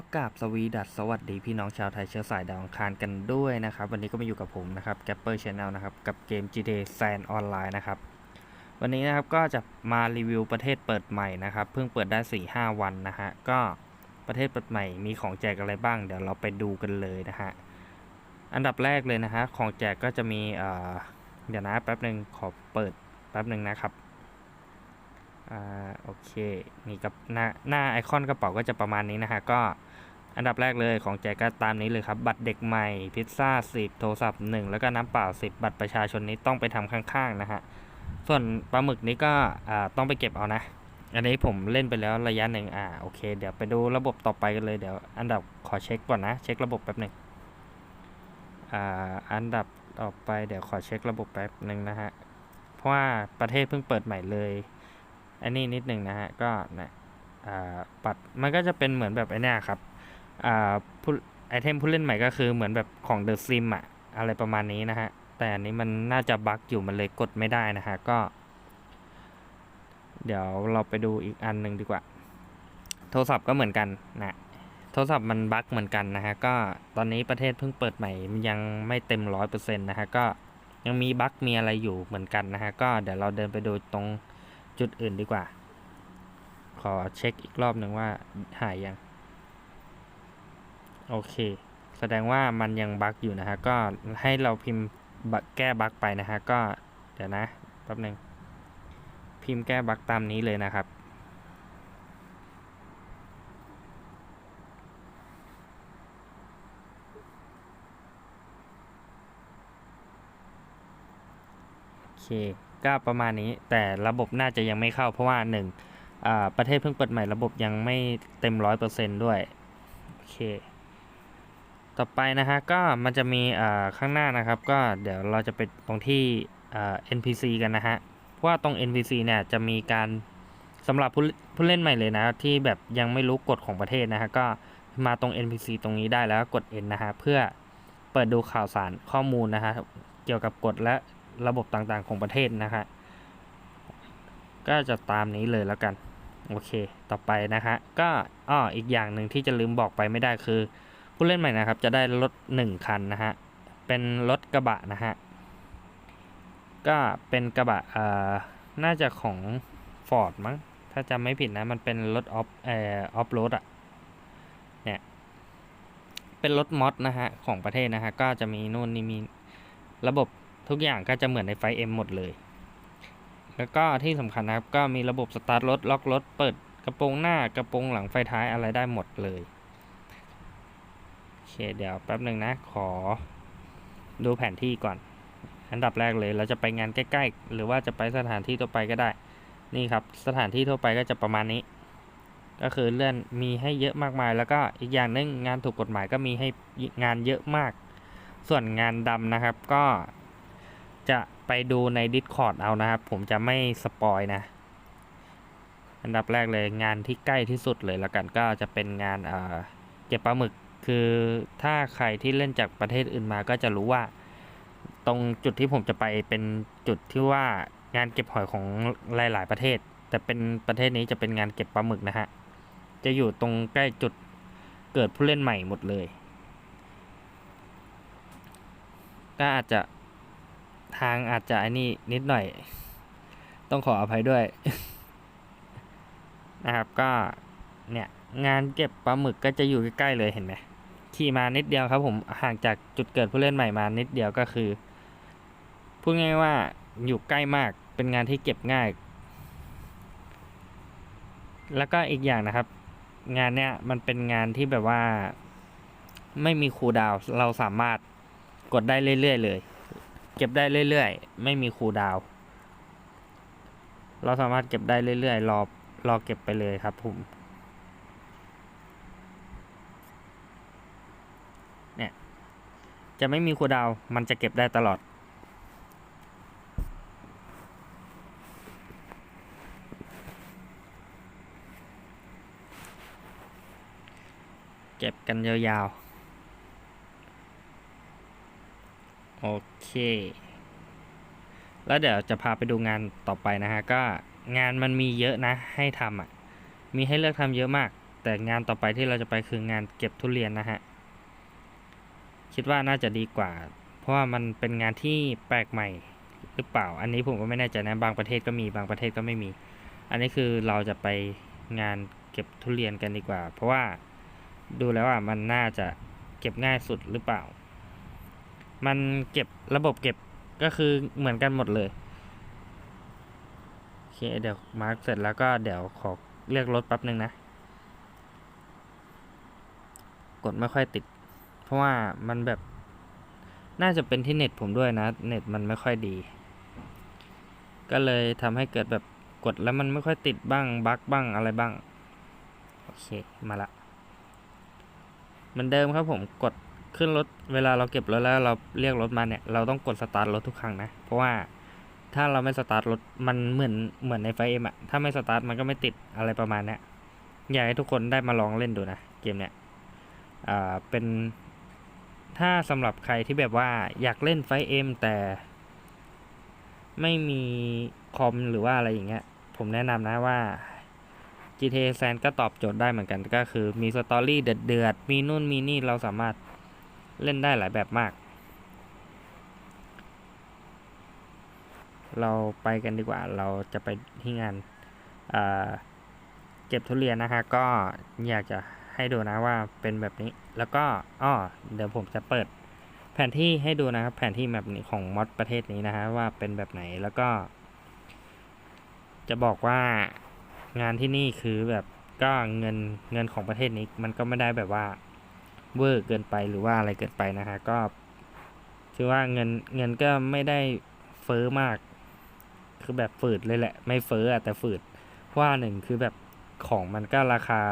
ก็กราบสวีดัสสวัสดีพี่น้องชาวไทยเชื้อสายดาวอังคารกันด้วยนะครับ วันนี้ก็มาอยู่กับผมนะครับ g a p p e r Channel นะครับ กับเกม GTA San Online นะครับ วันนี้นะครับก็จะมารีวิวประเทศเปิดใหม่นะครับ เพิ่งเปิดได้ 4-5 วันนะฮะ ก็ประเทศเปิดใหม่มีของแจกอะไรบ้าง เดี๋ยวเราไปดูกันเลยนะฮะ อันดับแรกเลยนะฮะ ของแจกก็จะมีเอ่อเดี๋ยวนะแป๊บหนึ่งขอเปิดแป๊บหนึ่งนะครับ อ่าโอเคนี่กับหน้าหน้าไอคอนกระเป๋าก็จะประมาณนี้นะฮะก็อันดับแรกเลยของแจกก็ตามนี้เลยครับ บัตรเด็กใหม่ พิซซ่า 10 โทรศัพท์ 1 แล้วก็น้ำเปล่า 10 บัตรประชาชนนี้ต้องไปทำข้างๆนะฮะ ส่วนปลาหมึกนี้ก็อ่าต้องไปเก็บเอานะ อันนี้ผมเล่นไปแล้วระยะหนึ่งอ่าโอเค เดี๋ยวไปดูระบบต่อไปกันเลยเดี๋ยวอันดับขอเช็คก่อนนะ เช็คระบบแป๊บหนึ่งอ่าอันดับต่อไปเดี๋ยวขอเช็คระบบแป๊บหนึ่งนะฮะ เพราะว่าประเทศเพิ่งเปิดใหม่เลย อันนี้นิดหนึ่งนะฮะก็นะอ่าปัดมันก็จะเป็นเหมือนแบบไอ้นี่ครับอ่าผู้ไอเทมผู้เล่นใหม่ก็คือเหมือนแบบของเดอะซิมอะอะไรประมาณนี้นะฮะ แต่อันนี้มันน่าจะบั๊กอยู่มันเลยกดไม่ได้นะฮะ ก็ เดี๋ยวเราไปดูอีกอันหนึ่งดีกว่า โทรศัพท์ก็เหมือนกันนะโทรศัพท์มันบั๊กเหมือนกันนะฮะ ก็ตอนนี้ประเทศเพิ่งเปิดใหม่มันยังไม่เต็มร้อยเปอร์เซ็นต์นะฮะ ก็ยังมีบั๊กมีอะไรอยู่เหมือนกันนะฮะ ก็เดี๋ยวเราเดินไปดูตรง จุดอื่นดีกว่า ขอเช็คอีกรอบหนึ่งว่าหายยัง โอเค แสดงว่ามันยังบั๊กอยู่นะฮะ ก็ให้เราพิมพ์แก้บั๊กไปนะฮะ ก็เดี๋ยวนะแป๊บหนึ่งพิมพ์แก้บั๊กตามนี้เลยนะครับโอเค ก็ประมาณนี้ แต่ระบบน่าจะยังไม่เข้า เพราะว่าหนึ่งอ่าประเทศเพิ่งเปิดใหม่ระบบยังไม่เต็มร้อยเปอร์เซนต์ด้วย โอเค ต่อไปนะฮะ ก็มันจะมีอ่าข้างหน้านะครับ ก็เดี๋ยวเราจะไปตรงที่อ่า NPC กันนะฮะ เพราะว่าตรง NPC เนี่ยจะมีการสำหรับผู้ผู้เล่นใหม่เลยนะ ที่แบบยังไม่รู้กฎของประเทศนะฮะ ก็มาตรง NPC ตรงนี้ได้แล้วก็กด N นะฮะ เพื่อเปิดดูข่าวสารข้อมูลนะฮะ เกี่ยวกับกฎและ ระบบต่างๆของประเทศนะฮะก็จะตามนี้เลยแล้วกัน โอเค ต่อไปนะฮะก็อ้ออีกอย่างหนึ่งที่จะลืมบอกไปไม่ได้คือ ผู้เล่นใหม่นะครับ จะได้รถ 1 คันนะฮะ เป็นรถกระบะนะฮะ ก็เป็นกระบะเอ่อน่าจะของ Ford มั้ง ถ้าจำไม่ผิดนะ มันเป็นรถออฟเอ่อออฟโรดอะเนี่ย เป็นรถมอดนะฮะ ของประเทศนะฮะ ก็จะมีนู่นนี่มีระบบ ทุกอย่างก็จะเหมือนในไฟเอ็มหมดเลย แล้วก็ที่สำคัญนะครับ ก็มีระบบสตาร์ทรถล็อกรถเปิดกระโปรงหน้ากระโปรงหลังไฟท้ายอะไรได้หมดเลยโอเคเดี๋ยวแป๊บหนึ่งนะ ขอดูแผนที่ก่อน อันดับแรกเลยเราจะไปงานใกล้ ๆ หรือว่าจะไปสถานที่ทั่วไปก็ได้ นี่ครับ สถานที่ทั่วไปก็จะประมาณนี้ ก็คือเลื่อนมีให้เยอะมากมาย แล้วก็อีกอย่างหนึงงานถูกกฎหมายก็มีให้งานเยอะมาก ส่วนงานดำนะครับก็ จะไปดูใน Discord เอานะครับ ผมจะไม่สปอยนะ อันดับแรกเลยงานที่ใกล้ที่สุดเลยแล้วกันก็จะเป็นงานเก็บปลาหมึกคือถ้าใครที่เล่นจากประเทศอื่นมาก็จะรู้ว่า ตรงจุดที่ผมจะไปเป็นจุดที่ว่างานเก็บหอยของหลาย ๆ ประเทศ แต่เป็นประเทศนี้จะเป็นงานเก็บปลาหมึกนะฮะจะอยู่ตรงใกล้จุดเกิดผู้เล่นใหม่หมดเลย ก็อาจจะ ทางอาจจะไอ้นี่นิดหน่อย ต้องขออภัยด้วย นะครับก็เนี่ยงานเก็บปลาหมึกก็จะอยู่ใกล้ๆเลยเห็นไหมขี่มานิดเดียวครับ ผมห่างจากจุดเกิดผู้เล่นใหม่มานิดเดียวก็คือพูดง่ายว่าอยู่ใกล้มากเป็นงานที่เก็บง่าย แล้วก็อีกอย่างนะครับ งานเนี้ยมันเป็นงานที่แบบว่า ไม่มีครูดาวเราสามารถกดได้เรื่อยๆเลย เก็บได้เรื่อยๆ ไม่มีคูดาว เราสามารถเก็บได้เรื่อยๆ รอรอเก็บไปเลยครับผมเนี่ยจะไม่มีคูดาวมันจะเก็บได้ตลอด เก็บกันยาวๆ โอเค แล้วเดี๋ยวจะพาไปดูงานต่อไปนะฮะ ก็งานมันมีเยอะนะให้ทำอะ มีให้เลือกทำเยอะมาก แต่งานต่อไปที่เราจะไปคืองานเก็บทุเรียนนะฮะ คิดว่าน่าจะดีกว่า เพราะว่ามันเป็นงานที่แปลกใหม่หรือเปล่า อันนี้ผมก็ไม่แน่ใจนะ บางประเทศก็มี บางประเทศก็ไม่มี อันนี้คือเราจะไปงานเก็บทุเรียนกันดีกว่า เพราะว่าดูแล้วอะมันน่าจะเก็บง่ายสุดหรือเปล่า มันเก็บระบบเก็บก็คือเหมือนกันหมดเลยโอเคเดี๋ยวมาร์กเสร็จแล้วก็เดี๋ยวขอเรียกรถแป๊บนึงนะ กดไม่ค่อยติด เพราะว่ามันแบบน่าจะเป็นที่เน็ตผมด้วยนะ เน็ตมันไม่ค่อยดี ก็เลยทำให้เกิดแบบกดแล้วมันไม่ค่อยติดบ้างบั๊กบ้างอะไรบ้าง โอเค มาละ เหมือนเดิมครับผมกด ขึ้นรถเวลาเราเก็บรถแล้วเราเรียกรถมาเนี่ยเราต้องกดสตาร์ทรถทุกครั้งนะ เพราะว่าถ้าเราไม่สตาร์ทรถมันเหมือนเหมือนในไฟเอ็มอะถ้าไม่สตาร์ทมันก็ไม่ติดอะไรประมาณเนี้ยอยากให้ทุกคนได้มาลองเล่นดูนะ เกมเนี้ยอ่าเป็นถ้าสำหรับใครที่แบบว่าอยากเล่นไฟเอ็มแต่ไม่มีคอมหรือว่าอะไรอย่างเงี้ย ผมแนะนำนะว่า GTA San ก็ตอบโจทย์ได้เหมือนกันก็คือมีสตอรี่เดือดๆมีนู่นมีนี่เราสามารถ เล่นได้หลายแบบมาก เราไปกันดีกว่า เราจะไปที่งานอ่าเก็บทุเรียนนะคะ ก็อยากจะให้ดูนะว่าเป็นแบบนี้ แล้วก็อ้อเดี๋ยวผมจะเปิดแผนที่ให้ดูนะครับ แผนที่แบบนี้ของมอดประเทศนี้นะฮะว่าเป็นแบบไหน แล้วก็ จะบอกว่างานที่นี่คือแบบก็เงินเงินของประเทศนี้มันก็ไม่ได้แบบว่า เวอร์เกินไปหรือว่าอะไรเกินไปนะฮะก็คือว่าเงินเงินก็ไม่ได้เฟอ้อมาก คือแบบฝืดเลยแหละ ไม่เฟ้ออะแต่ฝืดเพราะว่าหนึ่งคือแบบของมันก็ราคา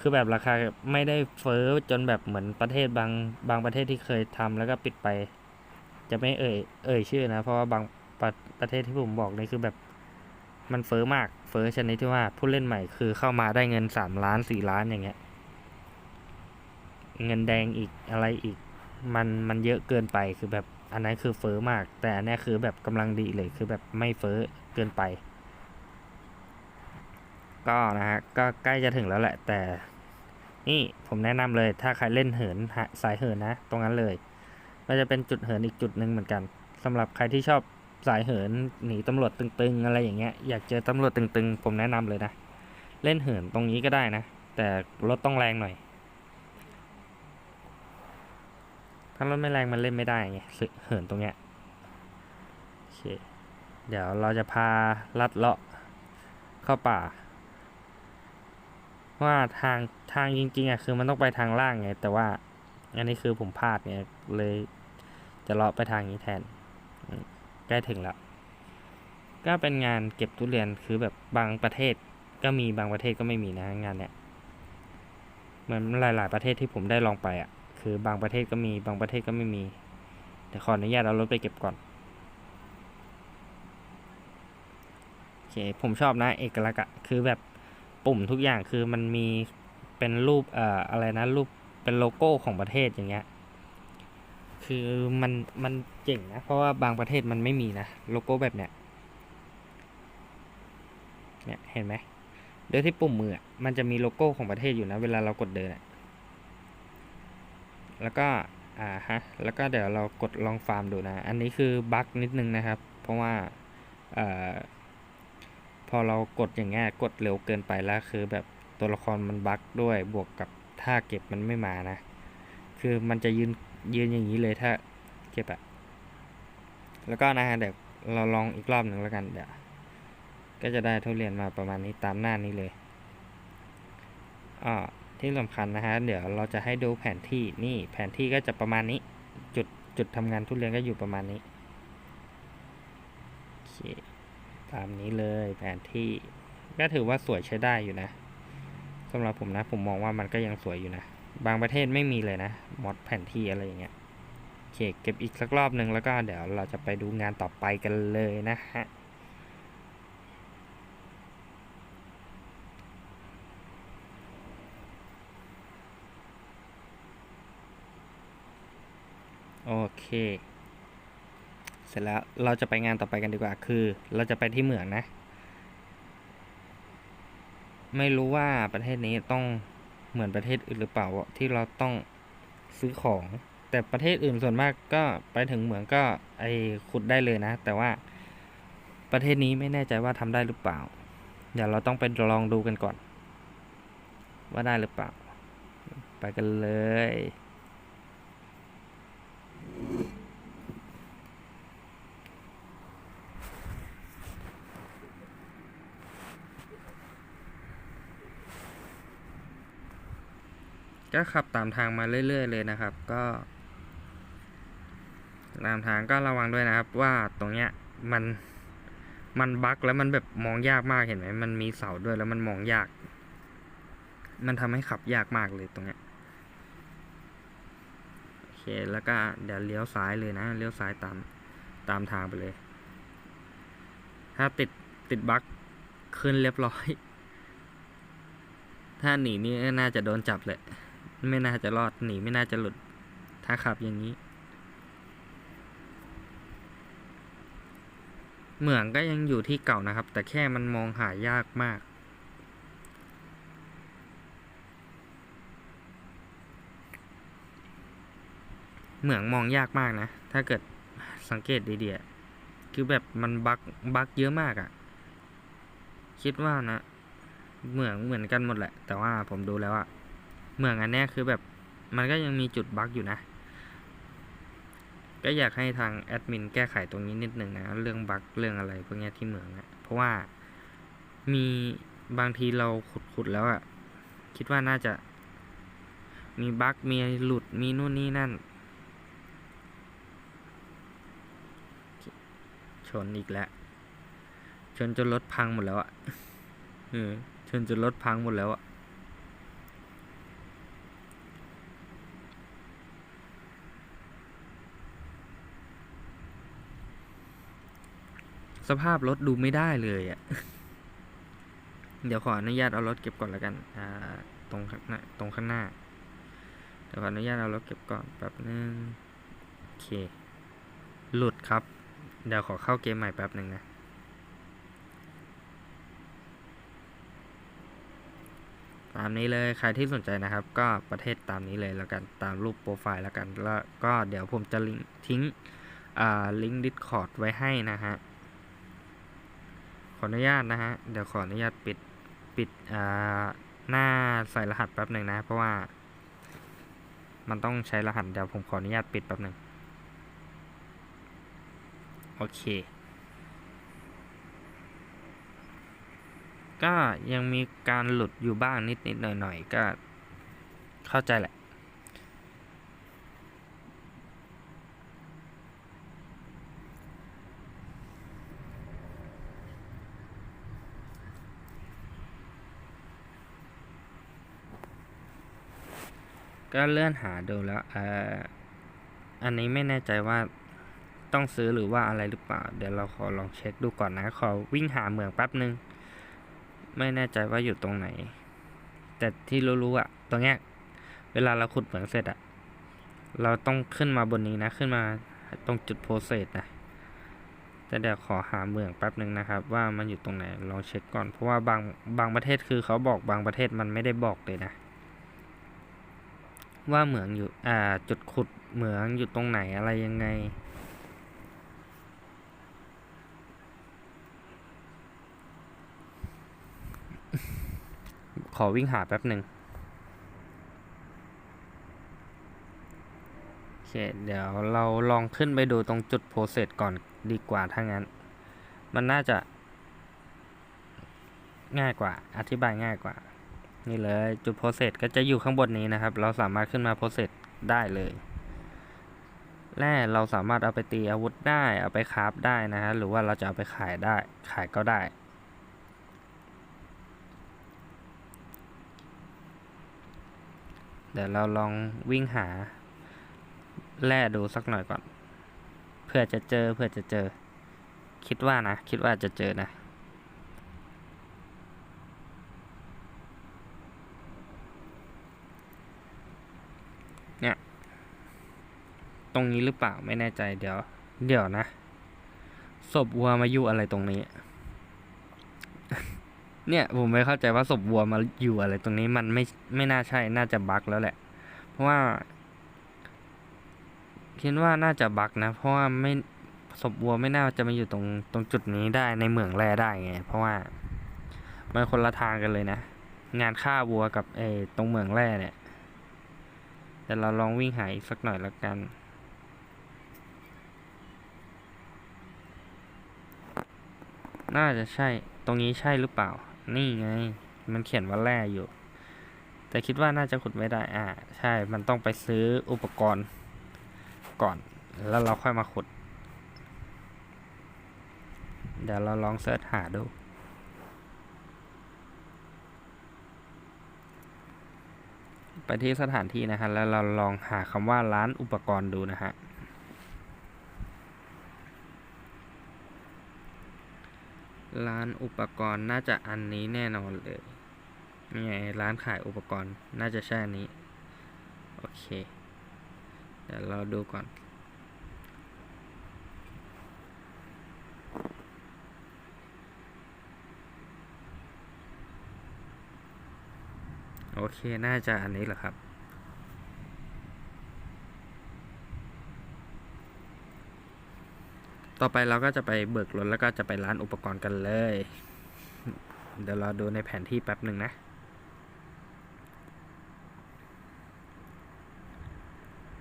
คือแบบราคาไม่ได้เฟอ้อจนแบบเหมือนประเทศบางบางประเทศที่เคยทำแล้วก็ปิดไป จะไม่เอ่ยเอ่ยชื่อนะ เพราะว่าบางประประเทศที่ผมบอกนี่คือแบบมันเฟอ้อมากเฟอ้อชนิดที่ว่าผู้เล่นใหม่คือเข้ามาได้เงินสามล้านสี่ล้านอย่างเงี้ย เงินแดงอีกอะไรอีก มันมันเยอะเกินไปคือแบบอันนั้นคือเฟอ้อมาก แต่อันนี้คือแบบกำลังดีเลยคือแบบไม่เฟอ้อเกินไป ก็นะฮะก็ใกล้จะถึงแล้วแหละ แต่ นี่ผมแนะนำเลย ถ้าใครเล่นเหินสายเหินนะ ตรงนั้นเลยมันจะเป็นจุดเหินอีกจุดหนึ่งเหมือนกันสำหรับใครที่ชอบสายเหินหนีตำรวจตึงๆ อะไรอย่างเงี้ยอยากเจอตำรวจตึงๆ ผมแนะนำเลยนะ เล่นเหินตรงนี้ก็ได้นะ แต่รถต้องแรงหน่อย ถ้ารถไม่แรงมันเล่นไม่ได้ไงเหินตรงเนี้ยโอเคเดี๋ยวเราจะพาลัดเลาะเข้าป่า ว่าทางทางจริงๆอะคือมันต้องไปทางล่างไง แต่ว่าอันนี้คือผมพลาดไงเลยจะเลาะไปทางนี้แทนใกล้ถึงแล้ว ก็เป็นงานเก็บทุเรียนคือแบบบางประเทศก็มีบางประเทศก็ไม่มีนะงานเนี้ยเหมือนหลาย ๆ ประเทศที่ผมได้ลองไปอะ คือบางประเทศก็มีบางประเทศก็ไม่มีเดี๋ยวขออนุญาตเอารถไปเก็บก่อนโอเคผมชอบนะเอกลักษณ์อะคือแบบปุ่มทุกอย่างคือมันมีเป็นรูปเอ่ออะไรนะรูปเป็นโลโก้ของประเทศอย่างเงี้ยคือมันมันเจ๋งนะ เพราะว่าบางประเทศมันไม่มีนะโลโก้แบบเนี้ยเนี่ยเห็นไหมโดยที่ปุ่มมือมันจะมีโลโก้ของประเทศอยู่นะ เวลาเรากดเดินอะ แล้วก็อ่าฮะแล้วก็เดี๋ยวเรากดลองฟาร์มดูนะ อันนี้คือบั๊กนิดนึงนะครับ เพราะว่าเอ่อพอเรากดอย่างเงี้ยกดเร็วเกินไปแล้วคือแบบตัวละครมันบั๊กด้วยบวกกับถ้าเก็บมันไม่มานะ คือมันจะยืนยืนอย่างนี้เลยถ้าเก็บอะแล้วก็นะฮะเดี๋ยวเราลองอีกรอบหนึ่งแล้วกันเดี๋ยวก็จะได้ทุเรียนมาประมาณนี้ตามหน้านี้เลยอ่า ที่สำคัญนะฮะเดี๋ยวเราจะให้ดูแผนที่นี่แผนที่ก็จะประมาณนี้ จุดจุดทำงานทุเรียนก็อยู่ประมาณนี้โอเคตามนี้เลยแผนที่ก็ถือว่าสวยใช้ได้อยู่นะสำหรับผมนะผมมองว่ามันก็ยังสวยอยู่นะ บางประเทศไม่มีเลยนะมอดแผนที่อะไรอย่างเงี้ยโอเคเก็บอีกสักรอบหนึ่งแล้วก็เดี๋ยวเราจะไปดูงานต่อไปกันเลยนะฮะ โอ เคเสร็จแล้วเราจะไปงานต่อไปกันดีกว่า คือ เราจะไปที่เหมืองนะ ไม่รู้ว่าประเทศนี้ต้องเหมือนประเทศอื่นหรือเปล่าที่เราต้องซื้อของ แต่ประเทศอื่นส่วนมากก็ไปถึงเหมืองก็ไอขุดได้เลยนะ แต่ว่าประเทศนี้ไม่แน่ใจว่าทำได้หรือเปล่า เดี๋ยวเราต้องไปลองดูกันก่อน ว่าได้หรือเปล่า ไปกันเลย ก็ขับตามทางมาเรื่อย ๆ เลยนะครับ ก็ตามทางก็ระวังด้วยนะครับ ว่าตรงเนี้ยมันมันบั๊กแล้วมันแบบมองยากมากเห็นไหมมันมีเสาด้วยแล้วมันมองยาก มันทำให้ขับยากมากเลยตรงเนี้ยโอเคแล้วก็เดี๋ยวเลี้ยวซ้ายเลยนะเลี้ยวซ้ายตามตามทางไปเลย ถ้าติดติดบั๊กขึ้นเรียบร้อย ถ้าหนีนี่น่าจะโดนจับเลย ไม่น่าจะรอดหนีไม่น่าจะหลุด ถ้าขับอย่างนี้ เหมืองก็ยังอยู่ที่เก่านะครับ แต่แค่มันมองหายากมาก เหมืองมองยากมากนะ ถ้าเกิดสังเกตดีๆคือแบบมันบักบักเยอะมากอะ่ะ คิดว่านะ เหมืองเหมือนกันหมดแหละ แต่ว่าผมดูแล้วอะ เมืองอันเนี้ยคือแบบมันก็ยังมีจุดบั๊กอยู่นะ ก็อยากให้ทางแอดมินแก้ไขตรงนี้นิดหนึ่งนะ เรื่องบั๊กเรื่องอะไรพวกนี้ที่เหมืองอะเพราะว่ามีบางทีเราขุดๆแล้วอะคิดว่าน่าจะมีบั๊กมีหลุดมีนู่นนี่นั่น ชนอีกแล้ว ชนจนรถพังหมดแล้วอะเออชนจนรถพังหมดแล้วอะ สภาพรถดูไม่ได้เลยอะเดี๋ยวขออนุญาตเอารถเก็บก่อนแล้วกันอ่าตรงข้างหน้าตรงข้างหน้าเดี๋ยวขออนุญาตเอารถเก็บก่อนแป๊บนึงโอเค หลุดครับ เดี๋ยวขอเข้าเกมใหม่แป๊บหนึ่งนะตามนี้เลยใครที่สนใจนะครับ ก็ประเทศตามนี้เลยแล้วกันตามรูปโปรไฟล์แล้วกัน แล้วก็เดี๋ยวผมจะลิงก์ทิ้งลิงก์ Discord ไว้ให้นะฮะ ออนุญาตนะฮะ เดี๋ยวขออนุญาตปิดปิดอ่าหน้าใส่รหัสแป๊บหนึ่งนะ เพราะว่า มันต้องใช้รหัสเดี๋ยวผมขออนุญาตปิดแป๊บหนึ่งโอเค ก็ยังมีการหลุดอยู่บ้างนิดนิดหน่อยหน่อยๆก็เข้าใจแหละ ก็เลื่อนหาดูแล้วเอออันนี้ไม่แน่ใจว่าต้องซื้อหรือว่าอะไรหรือเปล่า เดี๋ยวเราขอลองเช็คดูก่อนนะ ขอวิ่งหาเหมืองแป๊บนึง ไม่แน่ใจว่าอยู่ตรงไหน แต่ที่รู้ๆอะตรงเนี้ย เวลาเราขุดเหมืองเสร็จอะเราต้องขึ้นมาบนนี้นะ ขึ้นมาตรงจุดโพสเซตนะ แต่เดี๋ยวขอหาเหมืองแป๊บหนึ่งนะครับ ว่ามันอยู่ตรงไหน ลองเช็คก่อน เพราะว่าบางบางประเทศคือเขาบอกบางประเทศมันไม่ได้บอกเลยนะ ว่าเหมืองอยู่อ่าจุดขุดเหมืองอยู่ตรงไหนอะไรยังไง ขอวิ่งหาแป๊บหนึ่งโอเคเดี๋ยวเราลองขึ้นไปดูตรงจุดโพสเซตก่อนดีกว่าถ้างั้น มันน่าจะง่ายกว่า อธิบายง่ายกว่า นี่เลยจุดโพสเซตก็จะอยู่ข้างบนนี้นะครับ เราสามารถขึ้นมาโพสเซตได้เลยแร่เราสามารถเอาไปตีอาวุธได้ เอาไปคราฟได้นะฮะหรือว่าเราจะเอาไปขายได้ขายก็ได้ เดี๋ยวเราลองวิ่งหาแร่ดูสักหน่อยก่อน เพื่อจะเจอเพื่อจะเจอ คิดว่านะ คิดว่าจะเจอนะ เนี่ย ตรงนี้หรือเปล่าไม่แน่ใจเดี๋ยว เดี๋ยวนะศพวัวมาอยู่อะไรตรงนี้ เนี่ยผมไม่เข้าใจว่าศพวัวมาอยู่อะไรตรงนี้มันไม่ไม่น่าใช่น่าจะบั๊กแล้วแหละ เพราะว่าคิดว่าน่าจะบั๊กนะ เพราะว่าไม่ศพวัวไม่น่าจะมาอยู่ตรงตรงจุดนี้ได้ในเหมืองแร่ได้ไง เพราะว่ามันคนละทางกันเลยนะ งานฆ่าวัวกับเออตรงเหมืองแร่เนี่ยแต่เราลองวิ่งหาอีกสักหน่อยแล้วกัน น่าจะใช่ ตรงนี้ใช่หรือเปล่า นี่ไง มันเขียนว่าแร่อยู่ แต่คิดว่าน่าจะขุดไม่ได้ อ่า ใช่ มันต้องไปซื้ออุปกรณ์ก่อน แล้วเราค่อยมาขุด เดี๋ยวเราลองเสิร์ชหาดู ไปที่สถานที่นะฮะ แล้วเราลองหาคำว่าร้านอุปกรณ์ดูนะฮะ ร้านอุปกรณ์น่าจะอันนี้แน่นอนเลยนี่ไงร้านขายอุปกรณ์น่าจะใช่อันนี้ โอเค เดี๋ยวเราดูก่อน โอเค น่าจะอันนี้แหละครับ ต่อไปเราก็จะไปเบิกรถแล้วก็จะไปร้านอุปกรณ์กันเลย เดี๋ยวเราดูในแผนที่แป๊บหนึ่งนะ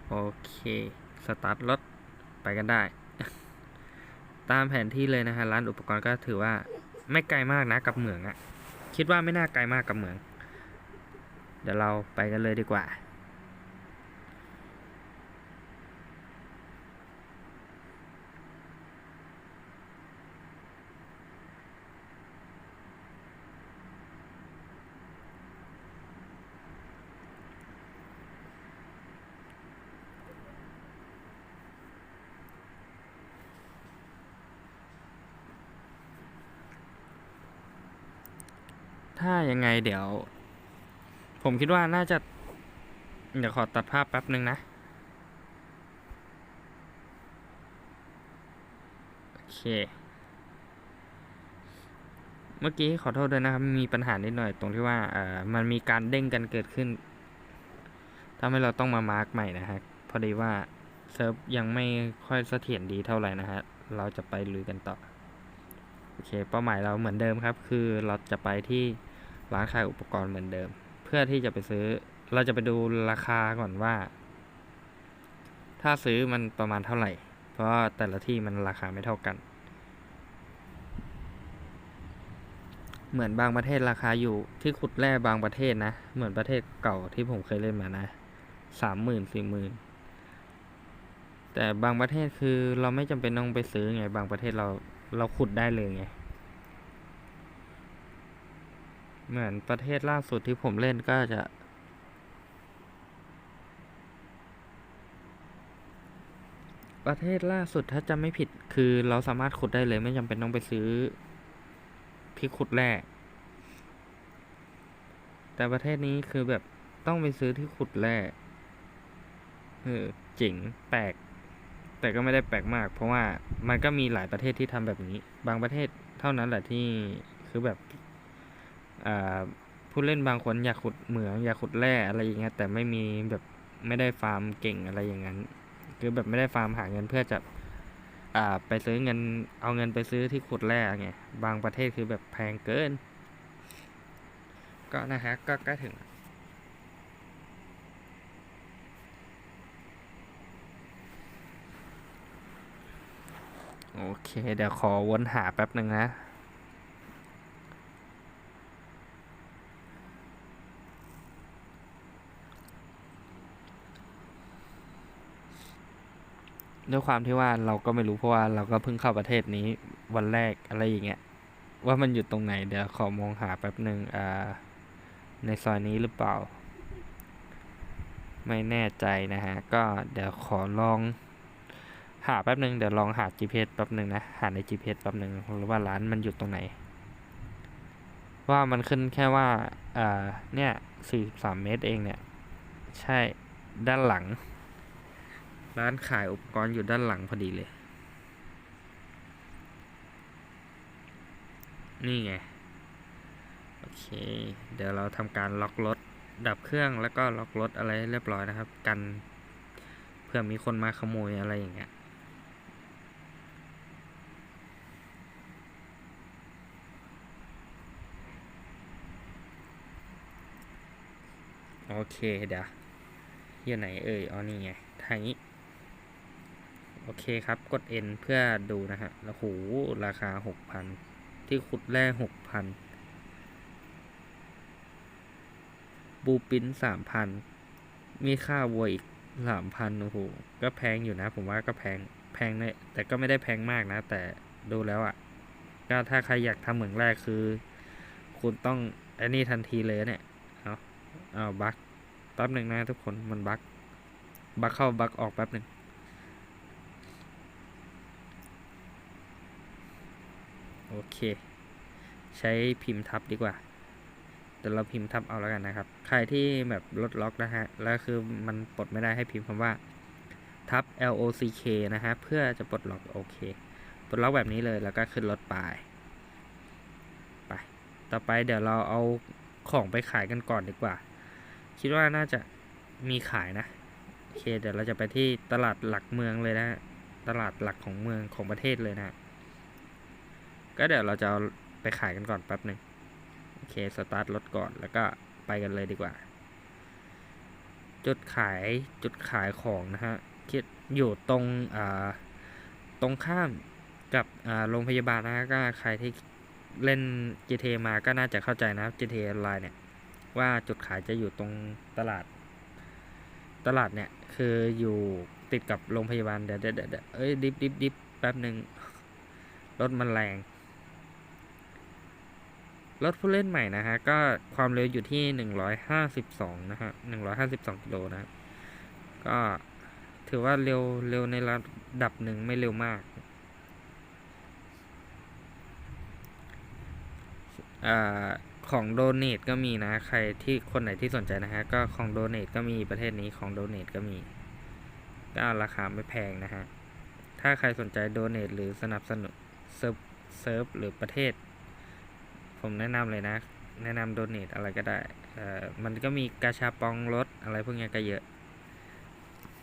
โอเค สตาร์ทรถไปกันได้ ตามแผนที่เลยนะฮะร้านอุปกรณ์ก็ถือว่าไม่ไกลมากนะกับเหมืองอะคิดว่าไม่น่าไกลมากกับเหมือง เดี๋ยวเราไปกันเลยดีกว่า ถ้ายังไงเดี๋ยว ผมคิดว่าน่าจะ เดี๋ยวขอตัดภาพแป๊บหนึ่งนะ โอเค เมื่อกี้ขอโทษด้วยนะครับ มีปัญหานิดหน่อยตรงที่ว่าเอ่อมันมีการเด้งกันเกิดขึ้นทำให้เราต้องมามาร์กใหม่นะฮะพอดีว่าเซิร์ฟยังไม่ค่อยเสถียรดีเท่าไหร่นะฮะ เราจะไปลุยกันต่อ โอเค เป้าหมายเราเหมือนเดิมครับ คือเราจะไปที่ ร้านขายอุปกรณ์เหมือนเดิม เพื่อที่จะไปซื้อ เราจะไปดูราคาก่อนว่า ถ้าซื้อมันประมาณเท่าไหร่ เพราะแต่ละที่มันราคาไม่เท่ากัน เหมือนบางประเทศราคาอยู่ที่ขุดแร่บางประเทศนะ เหมือนประเทศเก่าที่ผมเคยเล่นมานะสามหมื่นสี่หมื่นแต่บางประเทศคือเราไม่จำเป็นต้องไปซื้อไง บางประเทศเราเราขุดได้เลยไง เหมือนประเทศล่าสุดที่ผมเล่นก็จะประเทศล่าสุดถ้าจำไม่ผิดคือเราสามารถขุดได้เลยไม่จำเป็นต้องไปซื้อที่ขุดแร่แต่ประเทศนี้คือแบบต้องไปซื้อที่ขุดแร่เออเจ๋งแปลก แต่ก็ไม่ได้แปลกมาก เพราะว่ามันก็มีหลายประเทศที่ทำแบบนี้ บางประเทศเท่านั้นแหละที่คือแบบ ผู้เล่นบางคนอยากขุดเหมืองอยากขุดแร่อะไรอย่างเงี้ยแต่ไม่มีแบบไม่ได้ฟาร์มเก่งอะไรอย่างนั้น คือแบบไม่ได้ฟาร์มหาเงินเพื่อจะอ่าไปซื้อเงินเอาเงินไปซื้อที่ขุดแร่ไงบางประเทศคือแบบแพงเกิน ก็นะฮะก็กล้ถึงโอเค เดี๋ยวขอวนหาแป๊บหนึ่งนะ ด้วยความที่ว่าเราก็ไม่รู้เพราะว่าเราก็เพิ่งเข้าประเทศนี้วันแรกอะไรอย่างเงี้ยว่ามันอยู่ตรงไหนเดี๋ยวขอมองหาแป๊บหนึ่งอ่าในซอยนี้หรือเปล่า ไม่แน่ใจนะฮะ ก็เดี๋ยวขอลอง หาแป๊บหนึ่งเดี๋ยวลองหา GPS แป๊บหนึ่งนะ หาใน GPS แป๊บหนึ่งหรือว่าร้านมันอยู่ตรงไหน ว่ามันขึ้นแค่ว่าอ่าเนี่ย 43 เมตรเองเนี่ย ใช่ด้านหลัง ร้านขายอุปกรณ์อยู่ด้านหลังพอดีเลย นี่ไง โอเค เดี๋ยวเราทำการล็อกรถ ดับเครื่องแล้วก็ล็อกรถอะไรเรียบร้อยนะครับ กันเพื่อมีคนมาขโมยอะไรอย่างเงี้ยโอเคเดี๋ยวอยู่ไหนเอ่ยอ๋อนี่ไงทางนี้ โอเคครับ กด N เพื่อดูนะฮะแล้วโหราคาหกพันที่ขุดแร่หกพันบูปินสามพันมีค่าวัวอีกสามพันโอ้โห ก็แพงอยู่นะ ผมว่าก็แพง แพงในแต่ก็ไม่ได้แพงมากนะ แต่ดูแล้วอะ่ะ ก็ถ้าใครอยากทำเหมืองแรกคือ คุณต้องไอ้นี่ทันทีเลยเนี่ย เอาเอาบักแป๊บหนึ่งนะทุกคน มันบักบักเข้าบักออกแป๊บหนึ่ง โอเค ใช้พิมพ์ทับดีกว่าเดี๋ยวเราพิมพ์ทับเอาแล้วกันนะครับ ใครที่แบบลดล็อกนะฮะ แล้วคือมันปลดไม่ได้ให้พิมพ์คำว่าทับ L O C K นะฮะ เพื่อจะปลดล็อกโอเค ปลดล็อกแบบนี้เลย แล้วก็ขึ้นรถไป ไป ต่อไปเดี๋ยวเราเอาของไปขายกันก่อนดีกว่า คิดว่าน่าจะมีขายนะ โอเค เดี๋ยวเราจะไปที่ตลาดหลักเมืองเลยนะ ตลาดหลักของเมืองของประเทศเลยนะ ก็เดี๋ยวเราจะเอาไปขายกันก่อนแป๊บหนึ่งโอเคสตาร์ทรถก่อนแล้วก็ไปกันเลยดีกว่า จุดขายจุดขายของนะฮะคิดอยู่ตรงอ่าตรงข้ามกับอ่าโรงพยาบาลนะฮะก็ใครที่เล่น GTA มาก็น่าจะเข้าใจนะ GTA Online เนี่ยว่าจุดขายจะอยู่ตรงตลาด ตลาดเนี่ยคืออยู่ติดกับโรงพยาบาลเดี๋ยวเดี๋ยวเดี๋ยวเอ้ยดิบดิบดิบแป๊บหนึ่งรถมันแรง รถผู้เล่นใหม่นะฮะ ก็ความเร็วอยู่ที่หนึ่งร้อยห้าสิบสองนะฮะหนึ่งร้อยห้าสิบสองกิโลนะก็ถือว่าเร็วเร็วในระดับหนึ่งไม่เร็วมากอ่าของโดเนทก็มีนะ ใครที่คนไหนที่สนใจนะฮะ ก็ของโดเนทก็มีประเทศนี้ของโดเนทก็มีก็ราคาไม่แพงนะฮะ ถ้าใครสนใจโดเนทหรือสนับสนุนเซิร์ฟเซิร์ฟหรือประเทศ ผมแนะนำเลยนะ แนะนำโดเนทอะไรก็ได้เอ่อมันก็มีกาชาปองรถอะไรพวกนี้ก็เยอะ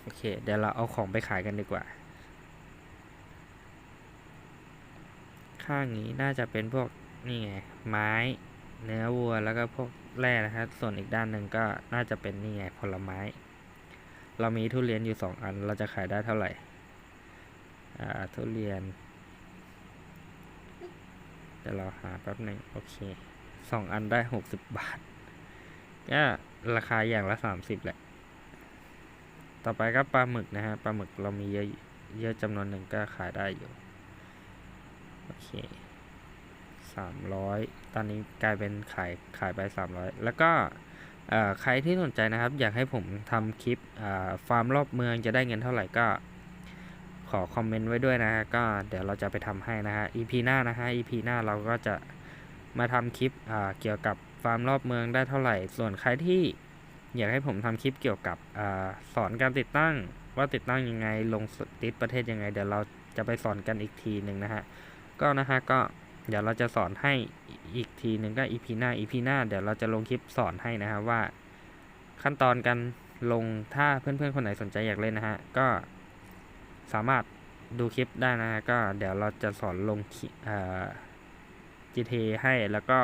โอเค เดี๋ยวเราเอาของไปขายกันดีกว่า ข้างนี้น่าจะเป็นพวกนี่ไง ไม้เนื้อวัวแล้วก็พวกแร่นะครับส่วนอีกด้านหนึ่งก็น่าจะเป็นนี่ไงผลไม้ เรามีทุเรียนอยู่สองอันเราจะขายได้เท่าไหร่ อ่าทุเรียน เดี๋ยวเราหาแป๊บหนึ่งโอเคสองอันได้หกสิบบาท ก็ราคาอย่างละสามสิบแหละ ต่อไปก็ปลาหมึกนะฮะ ปลาหมึกเรามีเยอะเยอะจำนวนหนึ่งก็ขายได้อยู่ โอเคสามร้อยตอนนี้กลายเป็นขายขายไปสามร้อยแล้วก็ใครที่สนใจนะครับ อยากให้ผมทำคลิปฟาร์มรอบเมืองจะได้เงินเท่าไหร่ก็ ขอคอมเมนต์ไว้ด้วยนะฮะก็เดี๋ยวเราจะไปทำให้นะฮะ EP หน้านะฮะ EP หน้าเราก็จะมาทำคลิปเกี่ยวกับฟาร์มรอบเมืองได้เท่าไหร่ ส่วนใครที่อยากให้ผมทำคลิปเกี่ยวกับอสอนการติดตั้งว่าติดตั้งยังไงลงติดประเทศยังไง เดี๋ยวเราจะไปสอนกันอีกทีหนึ่งนะฮะก็นะฮะก็เดี๋ยวเราจะสอนให้อีกทีหนึ่งก็ EP หน้า EP หน้าเดี๋ยวเราจะลงคลิปสอนให้นะฮะว่า ขั้นตอนการลงถ้าเพื่อนๆคนไหนสนใจอยากเล่นนะฮะก็ สามารถดูคลิปได้นะฮะก็เดี๋ยวเราจะสอนลงอ่า GTA ให้แล้วก็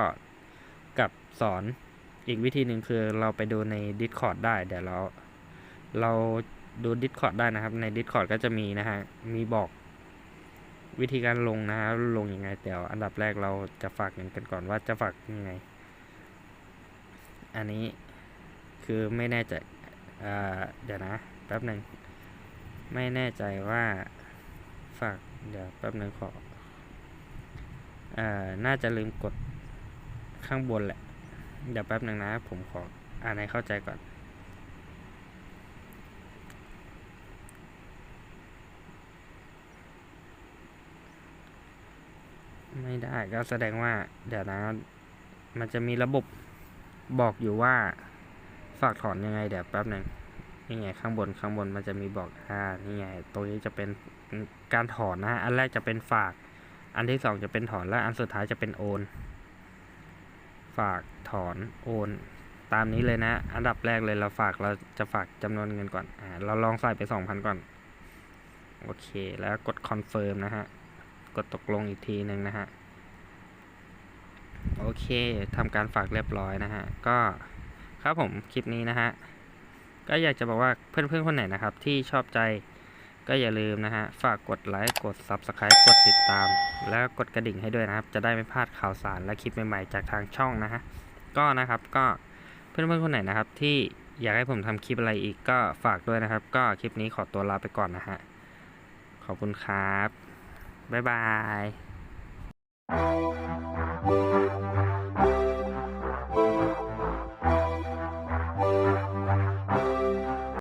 กับสอนอีกวิธีหนึ่งคือเราไปดูใน Discord ได้ เดี๋ยวเราเราดู Discord ได้นะครับ ใน Discord ก็จะมีนะฮะ มีบอกวิธีการลงนะฮะ ลงยังไงเดี๋ยวอันดับแรกเราจะฝากเงินกันก่อนว่าจะฝากยังไง อันนี้คือไม่แน่ใจอ่าเดี๋ยวนะ แป๊บหนึ่ง ไม่แน่ใจว่าฝากเดี๋ยวแป๊บหนึ่งขอเอ่อน่าจะลืมกดข้างบนแหละ เดี๋ยวแป๊บหนึ่งนะ ผมขออ่านให้เข้าใจก่อน ไม่ได้ก็แสดงว่า เดี๋ยวนะ มันจะมีระบบบอกอยู่ว่าฝากถอนยังไงเดี๋ยวแป๊บหนึ่ง นี่ไงข้างบนข้างบนมันจะมีบอกอ่านี่ไงตรงนี้จะเป็นการถอนนะอันแรกจะเป็นฝาก อันที่สองจะเป็นถอนและอันสุดท้ายจะเป็นโอน ฝากถอนโอน ตามนี้เลยนะ อันดับแรกเลยเราฝากเราจะฝากจำนวนเงินก่อนอ่าเราลองใส่ไปสองพันก่อนโอเค แล้วกดคอนเฟิร์มนะฮะ กดตกลงอีกทีหนึ่งนะฮะ โอเคทำการฝากเรียบร้อยนะฮะ ก็ครับผมคลิปนี้นะฮะ ก็อยากจะบอกว่าเพื่อนๆคนไหนนะครับ ที่ชอบใจก็อย่าลืมนะฮะ ฝากกดไลค์กด Subscribe กดติดตาม แล้วกดกระดิ่งให้ด้วยนะครับ จะได้ไม่พลาดข่าวสารและคลิปใหม่ๆจากทางช่องนะฮะ ก็นะครับก็เพื่อนๆคนไหนนะครับ ที่อยากให้ผมทำคลิปอะไรอีกก็ฝากด้วยนะครับ ก็คลิปนี้ขอตัวลาไปก่อนนะฮะ ขอบคุณครับ บ๊ายบาย